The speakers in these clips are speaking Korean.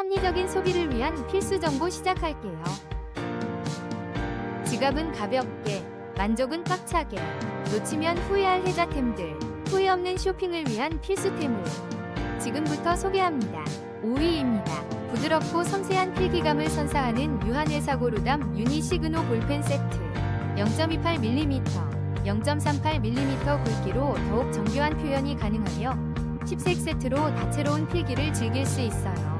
합리적인 소비를 위한 필수 정보 시작할게요. 지갑은 가볍게, 만족은 꽉차게, 놓치면 후회할 혜자템들, 후회 없는 쇼핑을 위한 필수템을 지금부터 소개합니다. 5위입니다. 부드럽고 섬세한 필기감을 선사하는 유한의 사고루담 유니 시그노 볼펜 세트 0.28mm, 0.38mm 굵기로 더욱 정교한 표현이 가능하며 10색 세트로 다채로운 필기를 즐길 수 있어요.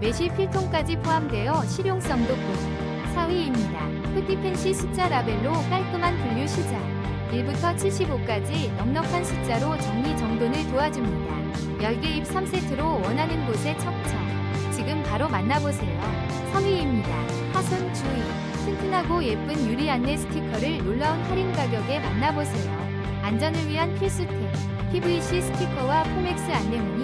매실 필통까지 포함되어 실용성도 goed 4위입니다. 프티펜시 숫자 라벨로 깔끔한 분류 시작 1부터 75까지 넉넉한 숫자로 정리 정돈을 도와줍니다. 10개 입 3세트로 원하는 곳에 척척 지금 바로 만나보세요. 3위입니다. 화손 주의 튼튼하고 예쁜 유리 안내 스티커를 놀라운 할인 가격에 만나보세요. 안전을 위한 필수템 PVC 스티커와 포맥스 당신의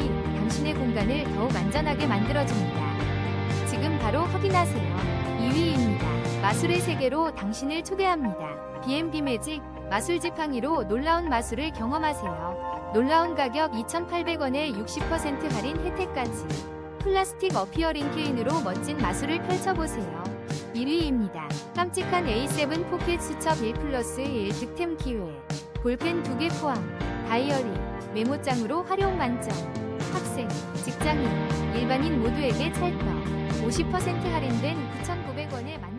공간을 더욱 안전하게 만들어줍니다. 지금 바로 확인하세요. 2위입니다. 마술의 세계로 당신을 초대합니다. B&B 매직 마술 지팡이로 놀라운 마술을 경험하세요. 놀라운 가격 2,800원에 60% 할인 혜택까지. 플라스틱 어피어링 케인으로 멋진 마술을 펼쳐보세요. 1위입니다. 깜찍한 A7 포켓 수첩 1 플러스 1 득템 기회. 볼펜 2개 포함. 다이어리, 메모장으로 활용 만점. 학생, 직장인, 일반인 모두에게 찰떡. 50% 할인된 9,900원에 만